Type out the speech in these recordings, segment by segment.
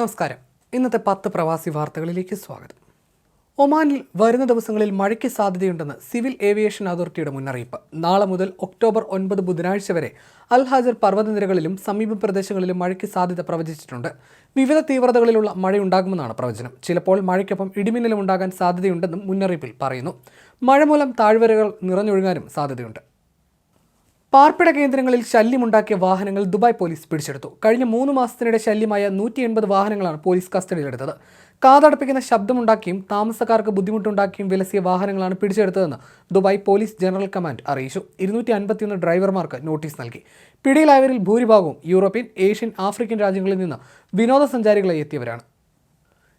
നമസ്കാരം. ഇന്നത്തെ പത്ത് പ്രവാസി വാർത്തകളിലേക്ക് സ്വാഗതം. ഒമാനിൽ വരുന്ന ദിവസങ്ങളിൽ മഴയ്ക്ക് സാധ്യതയുണ്ടെന്ന് സിവിൽ ഏവിയേഷൻ അതോറിറ്റിയുടെ മുന്നറിയിപ്പ്. നാളെ മുതൽ ഒക്ടോബർ ഒൻപത് ബുധനാഴ്ച വരെ അൽ ഹാജർ പർവതനിരകളിലും സമീപ പ്രദേശങ്ങളിലും മഴയ്ക്ക് സാധ്യത പ്രവചിച്ചിട്ടുണ്ട്. വിവിധ തീവ്രതകളിലുള്ള മഴയുണ്ടാകുമെന്നാണ് പ്രവചനം. ചിലപ്പോൾ മഴയ്ക്കൊപ്പം ഇടിമിന്നലും ഉണ്ടാകാൻ സാധ്യതയുണ്ടെന്നും മുന്നറിയിപ്പിൽ പറയുന്നു. മഴ മൂലം താഴ്വരകൾ നിറഞ്ഞൊഴുകാനും സാധ്യതയുണ്ട്. പാർപ്പിട കേന്ദ്രങ്ങളിൽ ശല്യമുണ്ടാക്കിയ വാഹനങ്ങൾ ദുബായ് പോലീസ് പിടിച്ചെടുത്തു. കഴിഞ്ഞ മൂന്ന് മാസത്തിനിടെ ശല്യമായ നൂറ്റി എൺപത് വാഹനങ്ങളാണ് പോലീസ് കസ്റ്റഡിയിലെടുത്തത്. കാതടപ്പിക്കുന്ന ശബ്ദമുണ്ടാക്കിയും താമസക്കാർക്ക് ബുദ്ധിമുട്ടുണ്ടാക്കിയും വിലസിയ വാഹനങ്ങളാണ് പിടിച്ചെടുത്തതെന്ന് ദുബായ് പോലീസ് ജനറൽ കമാൻഡ് അറിയിച്ചു. ഇരുന്നൂറ്റി അൻപത്തിയൊന്ന് ഡ്രൈവർമാർക്ക് നോട്ടീസ് നൽകി. പിടിയിലായവരിൽ ഭൂരിഭാഗവും യൂറോപ്യൻ ഏഷ്യൻ ആഫ്രിക്കൻ രാജ്യങ്ങളിൽ നിന്ന് വിനോദസഞ്ചാരികളായി എത്തിയവരാണ്.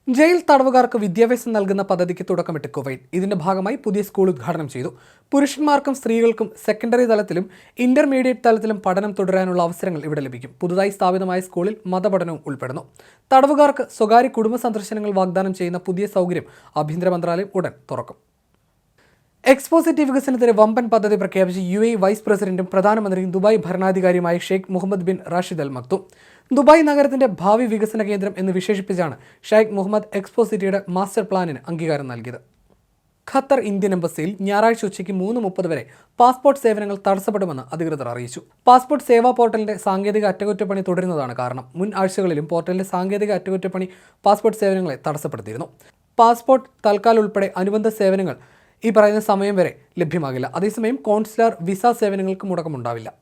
ജയിൽ തടവുകാർക്ക് വിദ്യാഭ്യാസം നൽകുന്ന പദ്ധതിക്ക് തുടക്കമിട്ട് കുവൈറ്റ്. ഇതിന്റെ ഭാഗമായി പുതിയ സ്കൂൾ ഉദ്ഘാടനം ചെയ്തു. പുരുഷന്മാർക്കും സ്ത്രീകൾക്കും സെക്കൻഡറി തലത്തിലും ഇന്റർമീഡിയറ്റ് തലത്തിലും പഠനം തുടരാനുള്ള അവസരങ്ങൾ ഇവിടെ ലഭിക്കും. പുതുതായി സ്ഥാപിതമായ സ്കൂളിൽ മതപഠനവും ഉൾപ്പെടുന്നു. തടവുകാർക്ക് സ്വകാര്യ കുടുംബ സന്ദർശനങ്ങൾ വാഗ്ദാനം ചെയ്യുന്ന പുതിയ സൗകര്യം ആഭ്യന്തര മന്ത്രാലയം ഉടൻ തുറക്കും. എക്സ്പോസിറ്റി വികസനത്തിന് വമ്പൻ പദ്ധതി പ്രഖ്യാപിച്ച് യു എ വൈസ് പ്രസിഡന്റും പ്രധാനമന്ത്രിയും Dubai ഭരണാധികാരിയുമായ Sheikh Mohammed bin Rashid al Maktoum. Dubai നഗരത്തിന്റെ ഭാവി വികസന കേന്ദ്രം എന്ന് വിശേഷിപ്പിച്ചാണ് ഷെയ്ഖ് മുഹമ്മദ് എക്സ്പോസിറ്റിയുടെ മാസ്റ്റർ പ്ലാനിന് അംഗീകാരം നൽകിയത്. ഖത്തർ ഇന്ത്യൻ എംബസിയിൽ ഞായറാഴ്ച ഉച്ചയ്ക്ക് മൂന്ന് മുപ്പത് വരെ പാസ്പോർട്ട് സേവനങ്ങൾ തടസ്സപ്പെടുമെന്ന് അധികൃതർ അറിയിച്ചു. പാസ്പോർട്ട് സേവാ പോർട്ടലിന്റെ സാങ്കേതിക അറ്റകുറ്റപ്പണി തുടരുന്നതാണ് കാരണം. മുൻ ആഴ്ചകളിലും പോർട്ടലിന്റെ സാങ്കേതിക അറ്റകുറ്റപ്പണി പാസ്പോർട്ട് സേവനങ്ങളെ തടസ്സപ്പെടുത്തിയിരുന്നു. പാസ്പോർട്ട് തൽക്കാലം ഉൾപ്പെടെ അനുബന്ധ സേവനങ്ങൾ ഈ പറയുന്ന സമയം വരെ ലഭ്യമാകില്ല. അതേസമയം കോൺസുലർ വിസ സേവനങ്ങൾക്ക് മുടക്കമുണ്ടാവില്ല.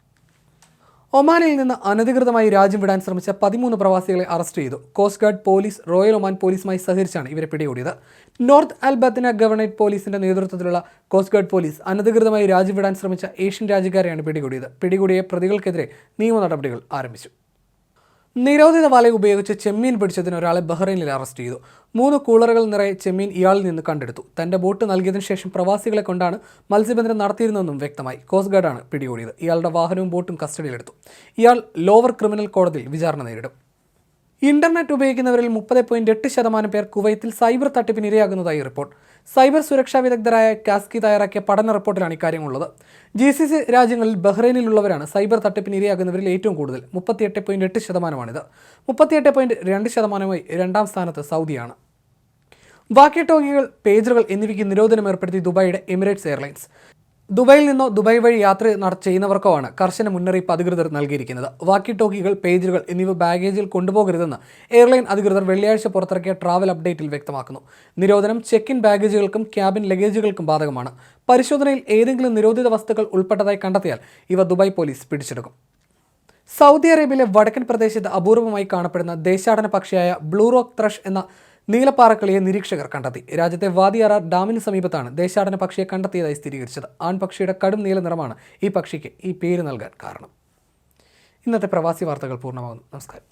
ഒമാനിൽ നിന്ന് അനധികൃതമായി രാജ്യം വിടാൻ ശ്രമിച്ച പതിമൂന്ന് പ്രവാസികളെ അറസ്റ്റ് ചെയ്തു. Coast guard police royal Oman പോലീസുമായി സഹകരിച്ചാണ് ഇവരെ പിടികൂടിയത്. നോർത്ത് അൽബത്തിന ഗവർണേറ്റ് പോലീസിന്റെ നേതൃത്വത്തിലുള്ള കോസ്റ്റ് ഗാർഡ് പോലീസ് അനധികൃതമായി രാജ്യം വിടാൻ ശ്രമിച്ച ഏഷ്യൻ രാജ്യക്കാരെയാണ് പിടികൂടിയത്. പിടികൂടിയ പ്രതികൾക്കെതിരെ നിയമ നടപടികൾ ആരംഭിച്ചു. നിരോധിത വല ഉപയോഗിച്ച് ചെമ്മീൻ പിടിച്ചതിന് ഒരാളെ ബഹ്റൈനിൽ അറസ്റ്റ് ചെയ്തു. മൂന്ന് കൂളറുകൾ നിറയെ ചെമ്മീൻ ഇയാളിൽ നിന്ന് കണ്ടെടുത്തു. തന്റെ ബോട്ട് നൽകിയതിനു ശേഷം പ്രവാസികളെ കൊണ്ടാണ് മത്സ്യബന്ധനം നടത്തിയിരുന്നതെന്നും വ്യക്തമായി കോസ്റ്റ് ഗാർഡാണ് പിടികൂടിയത്. ഇയാളുടെ വാഹനവും ബോട്ടും കസ്റ്റഡിയിലെടുത്തു. ഇയാൾ ലോവർ ക്രിമിനൽ കോടതിയിൽ വിചാരണ നേരിടും. ഇന്റർനെറ്റ് ഉപയോഗിക്കുന്നവരിൽ മുപ്പത് പോയിന്റ് എട്ട് ശതമാനം പേർ കുവൈത്തിൽ സൈബർ തട്ടിപ്പിന് ഇരയാകുന്നതായി റിപ്പോർട്ട്. സൈബർ സുരക്ഷാ വിദഗ്ധരായ കാസ്കി തയ്യാറാക്കിയ പഠന റിപ്പോർട്ടിലാണ് ഇക്കാര്യമുള്ളത് ജി സി സി രാജ്യങ്ങളിൽ ബഹ്റൈനിലുള്ളവരാണ് സൈബർ തട്ടിപ്പിന് ഇരയാകുന്നവരിൽ ഏറ്റവും കൂടുതൽ. മുപ്പത്തിയെട്ട് പോയിന്റ് എട്ട് ശതമാനമാണിത്. മുപ്പത്തിയെട്ട് പോയിന്റ് രണ്ട് ശതമാനമായി രണ്ടാം സ്ഥാനത്ത് സൗദിയാണ്. വാക്കി ടോക്കികൾ പേജറുകൾ എന്നിവയ്ക്ക് നിരോധനം ഏർപ്പെടുത്തി ദുബായിയുടെ എമിറേറ്റ്സ് എയർലൈൻസ്. ദുബായിൽ നിന്നോ ദുബായ് വഴി യാത്ര ചെയ്യുന്നവർക്കോ ആണ് കർശന മുന്നറിയിപ്പ് അധികൃതർ നൽകിയിരിക്കുന്നത്. വാക്കി ടോക്കികൾ പേജുകൾ എന്നിവ ബാഗേജിൽ കൊണ്ടുപോകരുതെന്ന് എയർലൈൻ അധികൃതർ വെള്ളിയാഴ്ച പുറത്തിറക്കിയ ട്രാവൽ അപ്ഡേറ്റിൽ വ്യക്തമാക്കുന്നു. നിരോധനം ചെക്ക് ഇൻ ബാഗേജുകൾക്കും ക്യാബിൻ ലഗേജുകൾക്കും ബാധകമാണ്. പരിശോധനയിൽ ഏതെങ്കിലും നിരോധിത വസ്തുക്കൾ ഉൾപ്പെട്ടതായി കണ്ടെത്തിയാൽ ഇവ ദുബായ് പോലീസ് പിടിച്ചെടുക്കും. സൗദി അറേബ്യയിലെ വടക്കൻ പ്രദേശത്ത് അപൂർവമായി കാണപ്പെടുന്ന ദേശാടന പക്ഷിയായ ബ്ലൂ റോക്ക് ത്രഷ് എന്ന നീലപ്പാറക്കളിയെ നിരീക്ഷകർ കണ്ടെത്തി. രാജ്യത്തെ വാദിയാറ ഡാമിന് സമീപത്താണ് ദേശാടന പക്ഷിയെ കണ്ടെത്തിയതായി സ്ഥിരീകരിച്ചത്. ആൺപക്ഷിയുടെ കടും നീല നിറമാണ് ഈ പക്ഷിക്ക് ഈ പേര് നൽകാൻ കാരണം. ഇന്നത്തെ പ്രവാസി വാർത്തകൾ പൂർണമാകുന്നു. നമസ്കാരം.